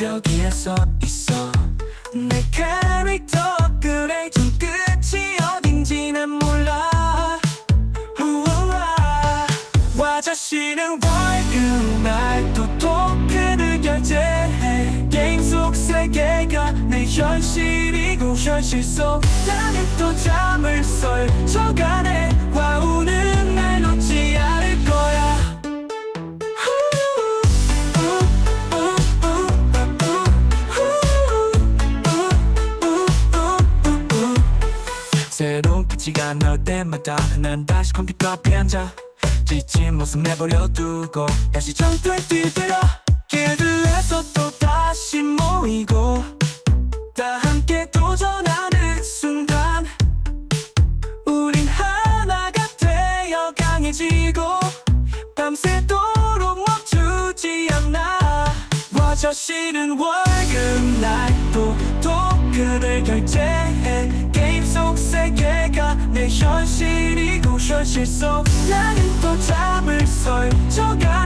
여기에 서 있어. 내 캐릭터 그래 좀 끝이 어딘지 난 몰라. 우와. 와저씨는 월요일 또 토큰을 결제해. 게임 속 세계가 내 현실이고 현실 속. 나는 또 잠을 설쳐가네 피치가 나올 때마다 난 다시 컴퓨터 앞에 앉아 지친 모습 내버려 두고 다시 전투에 뛰들어 길들에서 또 다시 모이고 다 함께 도전하는 순간 우린 하나가 되어 강해지고 밤새도록 멈추지 않아 와저 씨는 월급날도 토큰을 결제해 속 세계가 내 현실이고 현실 속 나는 또 잠을 설쳐가